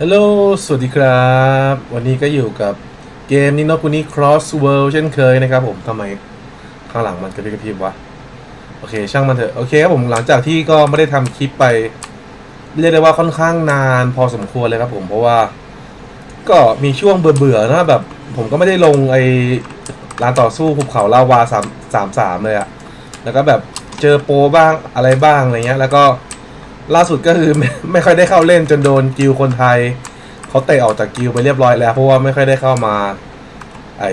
ฮัลโหล สวัสดีครับ วันนี้ก็อยู่กับเกมนิโนคุนิ Cross World เช่นเคยนะครับผมทำไมข้างหลังมันกระพริบกระพริบวะ โอเค ช่างมันเถอะ โอเคครับผม หลังจากที่ก็ไม่ได้ทำคลิปไป เรียกได้ว่าค่อนข้างนานพอสมควรเลยครับผม เพราะว่า ก็มีช่วงเบื่อๆนะแบบ ผมก็ไม่ได้ลงไอ้ร้านต่อสู้ภูเขาลาวาสามสามสามเลยอะแล้วก็แบบเจอโปบ้างอะไรบ้างอะไรเงี้ย แล้วก็ ล่าสุดก็คือไม่ไม่ค่อยได้เข้าเล่นจนโดนกิลคนไทยเขาเตะออกจากกิลไปเรียบร้อยแล้ว เพราะว่าไม่ค่อยได้เข้ามา ไอ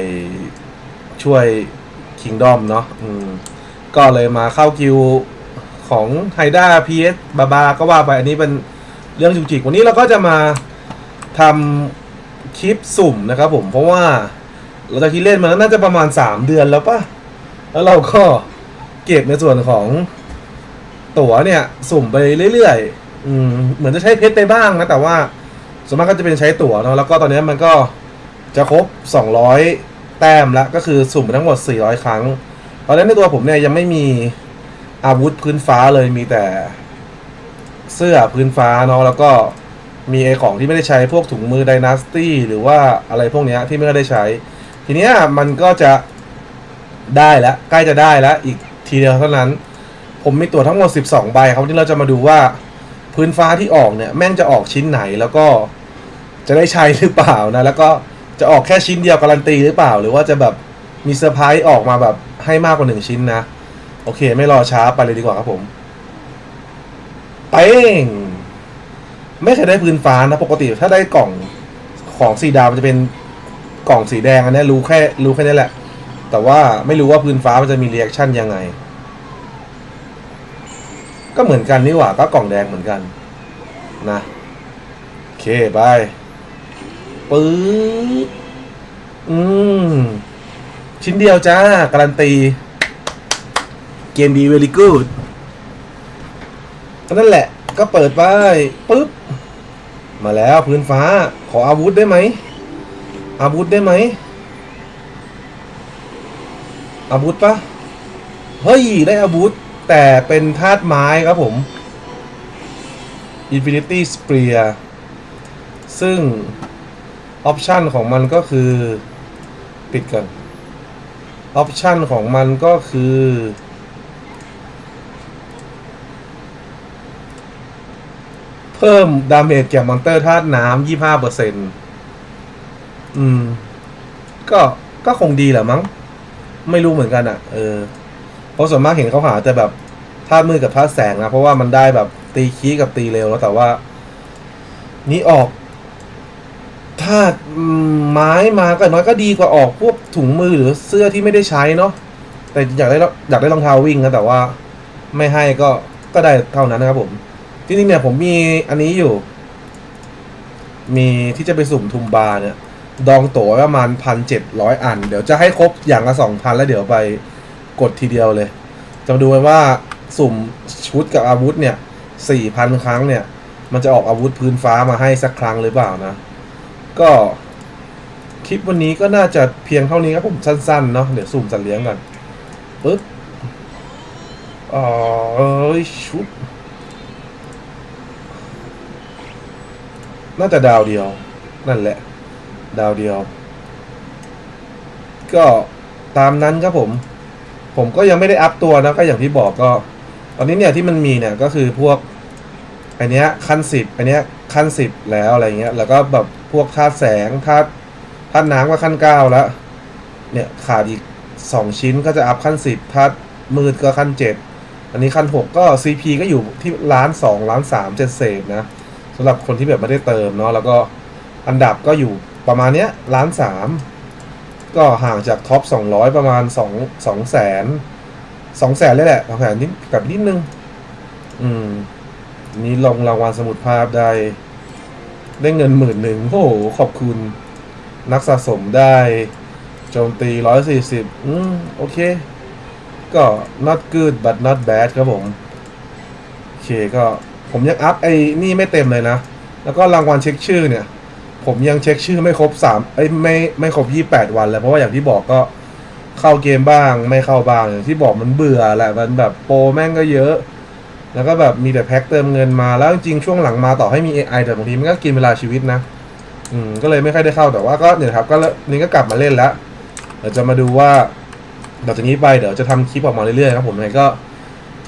ช่วยคิงดอมเนาะอืมก็เลยมาเข้ากิลของไฮด้าพีเอสบาบาก็ว่าไปอันนี้เป็นเรื่องจุกจิกวันนี้เราก็จะมาทำคลิปสุ่มนะครับผมเพราะว่าเราจากที่เล่นมาน่าจะประมาณ 3 เดือนแล้วปะแล้วเราก็เก็บในส่วนของ ตั๋วเนี่ยสุ่มไปเรื่อยๆอืมเหมือนจะใช้เพชรไปบ้างนะ แต่ว่าส่วนมากก็จะเป็นใช้ตั๋วเนาะแล้วก็ตอนนี้มันก็จะครบ 200 แต้มล้วก็คือสุ่มไปทั้งหมด 400 ครั้ง ตอนนั้นในตัวผมเนี่ยยังไม่มีอาวุธพื้นฟ้าเลยมีแต่เสื้อพื้นฟ้าเนาะแล้วก็มีไอของที่ไม่ได้ใช้พวกถุงมือไดนาสตี้หรือว่าอะไรพวกเนี้ยที่ไม่ได้ใช้ ทีเนี้ยมันก็จะได้แล้วใกล้จะได้แล้วอีกทีเดียวเท่านั้น ผมมีตัวทั้งหมด 12 ใบครับวันนี้เราจะมาดูว่าพื้นฟ้าที่ออกเนี่ยแม่งจะออกชิ้นไหนแล้วก็จะได้ใช้หรือเปล่านะแล้วก็จะออกแค่ชิ้นเดียวการันตีหรือเปล่า หรือว่าจะแบบมีเซอร์ไพรส์ออกมาแบบให้มากกว่าหนึ่งชิ้นนะ โอเค ไม่รอช้าไปเลยดีกว่าครับผมเป้งไม่เคยได้พื้นฟ้านะปกติถ้าได้กล่องของสีดาวมันจะเป็นกล่องสีแดงอันนี้รู้แค่รู้แค่นี้แหละ แต่ว่าไม่รู้ว่าพื้นฟ้ามันจะมีเรีแอคชั่นยังไง ก็เหมือนกันนี่หว่าก็กล่องแดงเหมือนกัน นะโอเคไปปึ๊บอืม ชิ้นเดียวจ้า การันตี เกมดี very good ก็นั่นแหละ ก็เปิดไปปึ๊บ มาแล้วพื้นฟ้า ขออาวุธได้ไหม อาวุธได้ไหม อาวุธปะเฮ้ย ได้อาวุธ แต่เป็นธาตุไม้ครับผม Infinity Spear ซึ่ง ออปชันของมันก็คือ ปิดก่อน ออปชันของมันก็คือ เพิ่มดาเมจแก่มอนเตอร์ธาตุน้ำยี่ห้าเปอร์เซ็นต์อืม ก็ ก็คงดีแหละมั้ง ไม่รู้เหมือนกันอะ่ะ เออ ราะส่วนมากเห็นเขาหาแต่แบบธาตุมืดกับธาตุแสงนะ เพราะว่ามันได้แบบตีคีกับตีเร็วแล้วแต่ว่า นี่ออกถ้าไม้มาก็อย่างน้อยก็ดีกว่าออกพวกถุงมือหรือเสื้อที่ไม่ได้ใช้เนาะแต่อยากได้อยากได้รองเท้าวิ่งนะแต่ว่าไม่ให้ก็ก็ได้เท่านั้นนะครับผมจริงๆเนี่ยผมมีอันนี้อยู่ มีที่จะไปสุ่มทุมบาเนี่ย ดองตั๋วประมาณพันเจ็ดร้อยอัน เดี๋ยวจะให้ครบอย่างละสองพันแล้วเดี๋ยวไป กดทีเดียวเลย จะดูกันว่าสุ่มชุดกับอาวุธเนี่ยสี่พันครั้งเนี่ย มันจะออกอาวุธพื้นฟ้ามาให้สักครั้งหรือเปล่านะ ก็คลิปวันนี้ก็น่าจะเพียงเท่านี้ครับผมสั้นๆเนาะเดี๋ยวสุ่มสัตว์เลี้ยงก่อนปึ๊บอ๋ออชุดน่าจะดาวเดียว นั่นแหละ ดาวเดียว ก็ตามนั้นครับผม ผมก็ยังไม่ได้อัพตัวนะก็อย่างที่บอกก็ ตอนนี้เนี่ยที่มันมีเนี่ยก็คือพวกอันเนี้ยขั้นสิบอันเนี้ยขั้นสิบแล้วอะไรเงี้ย แล้วก็แบบพวกธาตุแสงธาตุธาตุน้ำก็ขั้นเก้าแล้ว เนี่ยขาดอีกสองชิ้นก็จะอัพขั้นสิบธาตุมืดก็ขั้นเจ็ดอันนี้ขั้นหกก็ CP ก็อยู่ที่ล้านสองล้านสามเจ็ดเศษนะสำหรับคนที่แบบไม่ได้เติมเนาะแล้วก็อันดับก็อยู่ประมาณเนี้ยล้านสาม ก็ห่างจากท็อปสองร้อยประมาณสองสองแสนสองแสนเลยแหละสองแสนนิดกับนิดนึง อืม นี่ลงรางวัลสมุดภาพได้ ได้เงินหมื่นหนึ่งโอ้โห ขอบคุณ นักสะสมได้โจมตีร้อยสี่สิบอืม โอเค ก็ not good but not bad ครับผม โอเคก็ผมยังอัพไอ้นี่ไม่เต็มเลยนะ แล้วก็รางวัลเช็คชื่อเนี่ย ผมยังเช็คชื่อไม่ครบสามไอ้ยไม่ไม่ครบยี่แปดวันเลยเพราะว่าอย่างที่บอกก็เข้าเกมบ้างไม่เข้าบ้างอย่างที่บอกมันเบื่อแหละมันแบบโปรแม่งก็เยอะ แล้วก็แบบมีแต่แพ็คเติมเงินมาแล้วจริงๆช่วงหลังมาต่อให้มี AI แต่บางทีมันก็กินเวลาชีวิตนะ อืมก็เลยไม่ค่อยได้เข้าแต่ว่าก็เนี่ยครับก็เริ่มนี่ก็กลับมาเล่นแล้วเดี๋ยวจะมาดูว่าต่อจากนี้ไปเดี๋ยวจะทำคลิปออกมาเรื่อยๆครับผมยังไงก็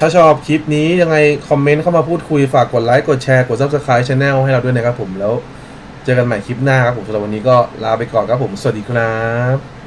ถ้าชอบคลิปนี้ยังไงคอมเมนต์เข้ามาพูดคุยฝากกดไลค์กดแชร์กด subscribe channel ให้เราด้วยนะครับผมแล้ว เจอกันใหม่คลิปหน้าครับผมสำหรับวันนี้ก็ลาไปก่อนครับผม สวัสดีครับ